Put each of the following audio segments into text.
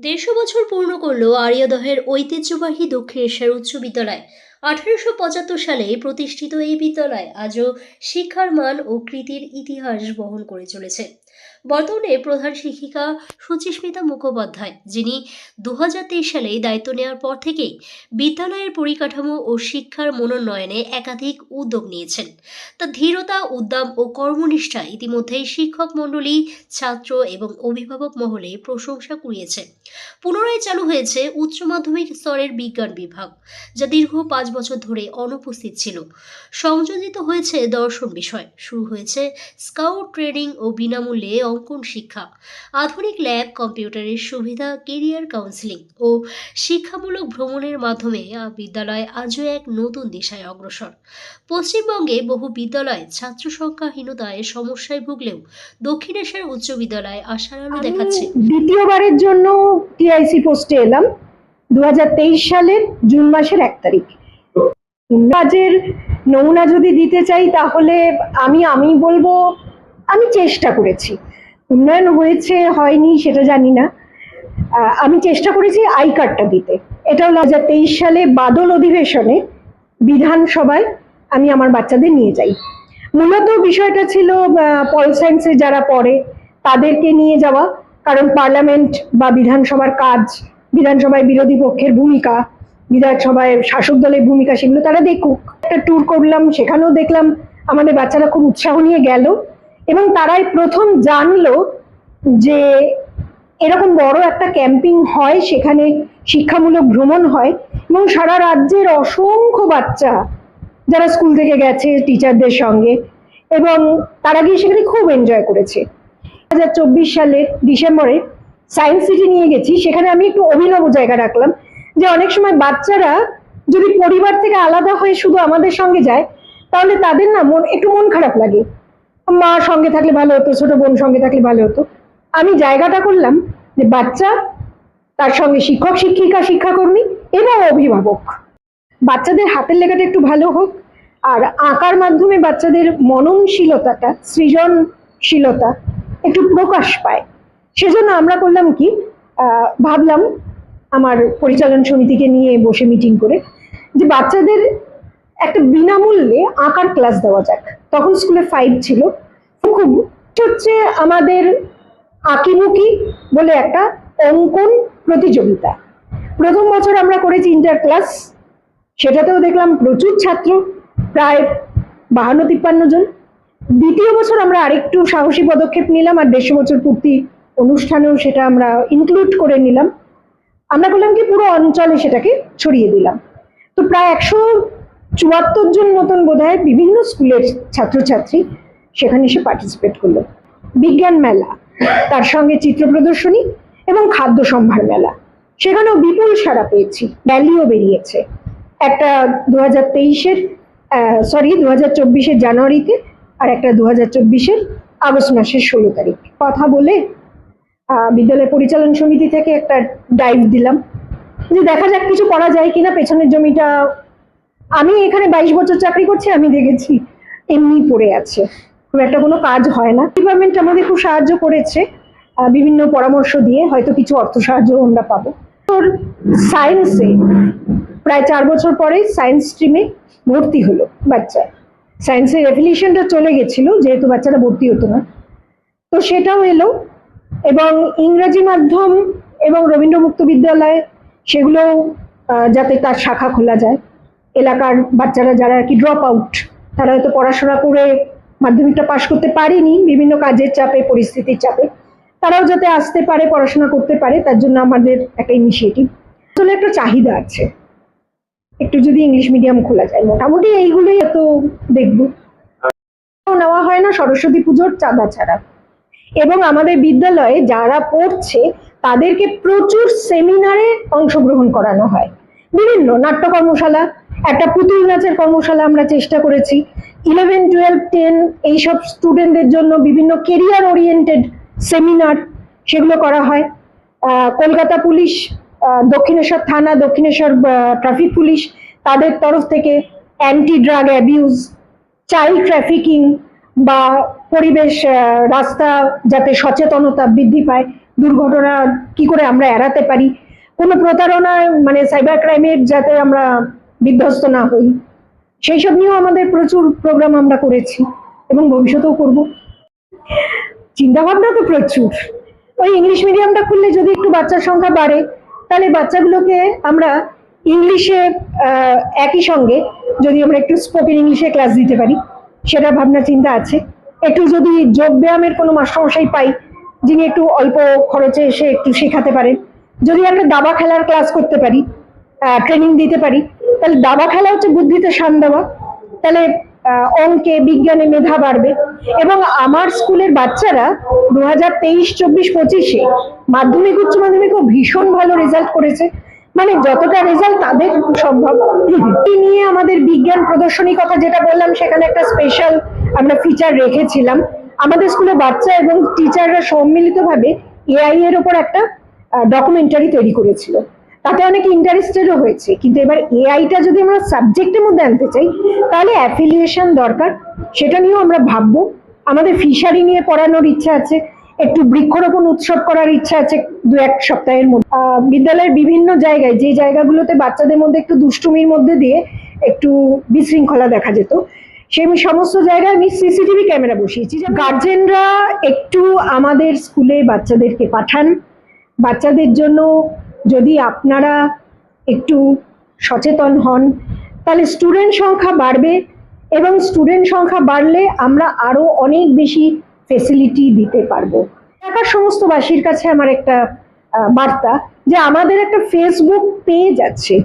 দেড়শো বছর পূর্ণ করল আরিয়াদহের ঐতিহ্যবাহী দক্ষিণেশ্বর উচ্চ বিদ্যালয় আঠারোশো পঁচাত্তর সালে প্রতিষ্ঠিত এই বিদ্যালয় আজও শিক্ষার মান ও কৃতির ইতিহাস বহন করে চলেছে। বর্তমানে প্রধান শিক্ষিকা সুচিস্মিতা মুখোপাধ্যায়, যিনি দু সালে দায়িত্ব নেওয়ার পর থেকেই বিদ্যালয়ের পরিকাঠামো ও শিক্ষার মনোন্নয়নে একাধিক উদ্যোগ নিয়েছেন। তার ধীরতা, উদ্যম ও কর্মনিষ্ঠা ইতিমধ্যেই শিক্ষক মণ্ডলী, ছাত্র এবং অভিভাবক মহলে প্রশংসা কুড়িয়েছে। পুনরায় চালু হয়েছে উচ্চ মাধ্যমিক স্তরের বিজ্ঞান বিভাগ, যা দীর্ঘ পাঁচ বছর ধরে অনুপস্থিত ছিল। সংযোজিত হয়েছে দর্শন বিষয়। শুরু হয়েছে স্কাউট ট্রেনিং ও বিনামূল্যে অঙ্কন শিক্ষা। আধুনিক ল্যাব কম্পিউটারের সুবিধা কেরিয়ার কাউন্সিলিং ও শিক্ষামূলক ভ্রমণের মাধ্যমে বিদ্যালয় আজও এক নতুন দিশায় অগ্রসর। পশ্চিমবঙ্গে বহু বিদ্যালয় ছাত্র সংখ্যাহীনতায় সমস্যায় ভুগলেও দক্ষিণ এশিয়ার উচ্চ বিদ্যালয় আশার আলো দেখাচ্ছে। দ্বিতীয়বারের জন্য টিআইসি পোস্টে এলাম। দু সালের জুন মাসের এক তারিখ। কাজের নমুনা যদি দিতে চাই, তাহলে আমি আমি বলব, আমি চেষ্টা করেছি। উন্নয়ন হয়েছে, হয়নি, সেটা জানি না। আমি চেষ্টা করেছি আই কার্ডটা দিতে এটা হলো তেইশ সালে বাদল অধিবেশনে বিধানসভায় আমি আমার বাচ্চাদের নিয়ে যাই। মূলত বিষয়টা ছিল পল সায়েন্সে যারা পড়ে, তাদেরকে নিয়ে যাওয়া। কারণ পার্লামেন্ট বা বিধানসভার কাজ, বিধানসভায় বিরোধী পক্ষের ভূমিকা বিধানসভায় শাসক দলের ভূমিকা সেগুলো তারা দেখুক। একটা ট্যুর করলাম, সেখানেও দেখলাম আমাদের বাচ্চারা খুব উৎসাহ নিয়ে গেল এবং তারাই প্রথম জানলো যে এরকম বড় একটা ক্যাম্পিং হয়, সেখানে শিক্ষামূলক ভ্রমণ হয় এবং সারা রাজ্যের অসংখ্য বাচ্চা যারা স্কুল থেকে গেছে টিচারদের সঙ্গে এবং তারা গিয়ে সেখানে খুব এনজয় করেছে। দু হাজার চব্বিশ সালের ডিসেম্বরে সায়েন্স সিটি নিয়ে গেছি, সেখানে আমি একটু অভিনব জায়গা রাখলাম। যে অনেক সময় বাচ্চারা যদি পরিবার থেকে আলাদা হয়ে শুধু আমাদের সঙ্গে যায়, তাহলে তাদের না মন, একটু মন খারাপ লাগে। মা সঙ্গে থাকলে ভালো হতো, ছোট বোন সঙ্গে থাকলে ভালো হতো। আমি জায়গাটা করলাম যে বাচ্চা, তার সঙ্গে শিক্ষক, শিক্ষিকা, শিক্ষাকর্মী এবং অভিভাবক। বাচ্চাদের হাতের লেখাটা একটু ভালো হোক, আর আঁকার মাধ্যমে বাচ্চাদের মননশীলতাটা, সৃজনশীলতা একটু প্রকাশ পায়। সেজন্য আমরা করলাম কি ভাবলাম আমার পরিচালন সমিতিকে নিয়ে বসে মিটিং করে, যে বাচ্চাদের একটা বিনামূল্যে আঁকার ক্লাস দেওয়া যাক। তখন স্কুলে ফাইভ ছিল। খুব হচ্ছে আমাদের আঁকিমুখি বলে একটা অঙ্কন প্রতিযোগিতা। প্রথম বছর আমরা করেছি ইন্টার ক্লাস সেটাতেও দেখলাম প্রচুর ছাত্র, প্রায় বাহান্ন তিপ্পান্ন জন। দ্বিতীয় বছর আমরা আরেকটু সাহসী পদক্ষেপ নিলাম আর দেড়শো বছর পূর্তি অনুষ্ঠানেও সেটা আমরা ইনক্লুড করে নিলাম। আমরা করলাম কি, পুরো অঞ্চলে সেটাকে ছড়িয়ে দিলাম। তো প্রায় একশো চুয়াত্তর জন মতন বোধহয় বিভিন্ন স্কুলের ছাত্রছাত্রী সেখানে এসে পার্টিসিপেট করল। বিজ্ঞান মেলা, তার সঙ্গে চিত্র প্রদর্শনী এবং খাদ্য সম্ভার মেলা। সেখানেও বিপুল সাড়া পেয়েছি র্যালিও বেরিয়েছে। একটা দু হাজার তেইশের সরি দু হাজার চব্বিশের জানুয়ারিতে আর একটা দু হাজার চব্বিশের আগস্ট মাসের ষোলো তারিখ। কথা বলে বিদ্যালয় পরিচালন সমিতি থেকে একটা ডাইভ দিলাম। যে দেখা যাক কিছু করা যায় কিনা, পেছনের জমিটা আমি এখানে বাইশ বছর চাকরি করছি, আমি দেখেছি এমনি পড়ে আছে। খুব একটা কোনো কাজ হয় না। ডিপার্টমেন্ট আমাদের খুব সাহায্য করেছে বিভিন্ন পরামর্শ দিয়ে, হয়তো কিছু অর্থ সাহায্য আমরা পাবো। তোর সায়েন্সে প্রায় চার বছর পরে সায়েন্স স্ট্রিমে ভর্তি হলো বাচ্চা। সায়েন্সের অ্যাফিলিয়েশনটা চলে গেছিল, যেহেতু বাচ্চারা ভর্তি হতো না। তো সেটাও এলো এবং ইংরেজি মাধ্যম এবং রবীন্দ্র মুক্ত বিদ্যালয় সেগুলো যাতে তার শাখা খোলা যায়। এলাকার বাচ্চারা যারা আর কি ড্রপ আউট তারা হয়তো পড়াশোনা করে মাধ্যমিকটা পাশ করতে পারেনি বিভিন্ন কাজের চাপে, পরিস্থিতির চাপে। তারাও যাতে আসতে পারে, পড়াশোনা করতে পারে, তার জন্য আমাদের একটা ইনিশিয়েটিভ আসলে একটা চাহিদা আছে। একটু যদি ইংলিশ মিডিয়াম খোলা যায়, মোটামুটি এইগুলোই এত দেখব। নেওয়া হয় না, সরস্বতী পুজোর চাঁদা ছাড়া। এবং আমাদের বিদ্যালয়ে যারা পড়ছে, তাদেরকে প্রচুর সেমিনারে অংশগ্রহণ করানো হয়। বিভিন্ন নাট্য কর্মশালা একটা পুতুল নাচের কর্মশালা আমরা চেষ্টা করেছি। ইলেভেন টুয়েলভ টেন এইসব স্টুডেন্টদের জন্য বিভিন্ন কেরিয়ার ওরিয়েন্টেড সেমিনার সেগুলো করা হয়। কলকাতা পুলিশ দক্ষিণেশ্বর থানা, দক্ষিণেশ্বর ট্রাফিক পুলিশ তাদের তরফ থেকে anti drug abuse child trafficking বা পরিবেশ রাস্তা যাতে সচেতনতা বৃদ্ধি পায়, দুর্ঘটনা কি করে আমরা এড়াতে পারি, কোনো প্রতারণায় মানে সাইবার ক্রাইমের যাতে আমরা বিধ্বস্ত না হই সেই সব নিয়েও আমাদের প্রচুর প্রোগ্রাম আমরা করেছি এবং ভবিষ্যতেও করব। চিন্তা ভাবনা তো প্রচুর। ওই ইংলিশ মিডিয়ামটা খুললে যদি একটু বাচ্চার সংখ্যা বাড়ে, তাহলে বাচ্চাগুলোকে আমরা ইংলিশে একই সঙ্গে যদি আমরা একটু স্পোকেন ইংলিশে ক্লাস দিতে পারি, সেটা ভাবনা চিন্তা আছে। একটু যদি যোগ ব্যায়ামের কোনো মাস্টারমশাই পাই, যিনি একটু অল্প খরচে এসে একটু শেখাতে পারেন। যদি আমরা দাবা খেলার ক্লাস করতে পারি ট্রেনিং দিতে পারি, তাহলে দাবা খেলা হচ্ছে বুদ্ধিতে শান দেওয়া। তাহলে অঙ্কে, বিজ্ঞানে মেধা বাড়বে। এবং আমার স্কুলের বাচ্চারা দু হাজার তেইশ, চব্বিশ, পঁচিশে মাধ্যমিক, উচ্চ মাধ্যমিকও ভীষণ ভালো রেজাল্ট করেছে। মানে যতটা রেজাল্ট তাদের সম্ভব। নিয়ে আমাদের বিজ্ঞান প্রদর্শনী কথা যেটা বললাম, সেখানে একটা স্পেশাল আমরা ফিচার রেখেছিলাম। আমাদের স্কুলে বাচ্চা এবং টিচাররা সম্মিলিতভাবে এআই এর ওপর একটা ডকুমেন্টারি তৈরি করেছিল। তাতে অনেক ইন্টারেস্টেডও হয়েছে। কিন্তু এবার এআইটা যদি আমরা সাবজেক্টের মধ্যে আনতে চাই, তাহলে অ্যাফিলিয়েশন দরকার। সেটা নিয়েও আমরা ভাববো। আমাদের ফিশারি নিয়ে পড়ানোর ইচ্ছা আছে। একটু বৃক্ষরোপণ উৎসব করার ইচ্ছা আছে দু এক সপ্তাহের মধ্যে। বিদ্যালয়ের বিভিন্ন জায়গায়, যে জায়গাগুলোতে বাচ্চাদের মধ্যে একটু দুষ্টুমির মধ্যে দিয়ে একটু বিশৃঙ্খলা দেখা যেত সেই সমস্ত জায়গায় আমি সিসিটিভি ক্যামেরা বসিয়েছি। যে গার্জেনরা একটু আমাদের স্কুলে বাচ্চাদেরকে পাঠান। বাচ্চাদের জন্য যদি আপনারা একটু সচেতন হন, তাহলে স্টুডেন্ট সংখ্যা বাড়বে এবং স্টুডেন্ট সংখ্যা বাড়লে আমরা আরও অনেক বেশি ফেসিলিটি দিতে পারব। এলাকার সমস্ত বাসীর কাছে আমার একটা বার্তা যে আমাদের একটা ফেসবুক পেজ আছে।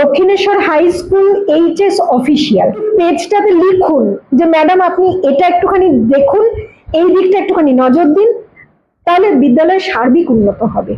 Dakshineswar high school HS official. পেজটাতে লিখুন যে, ম্যাডাম, আপনি এটা একটুখানি দেখুন, এই দিকটা একটুখানি নজর দিন, তাহলে বিদ্যালয়ের সার্বিক উন্নত হবে।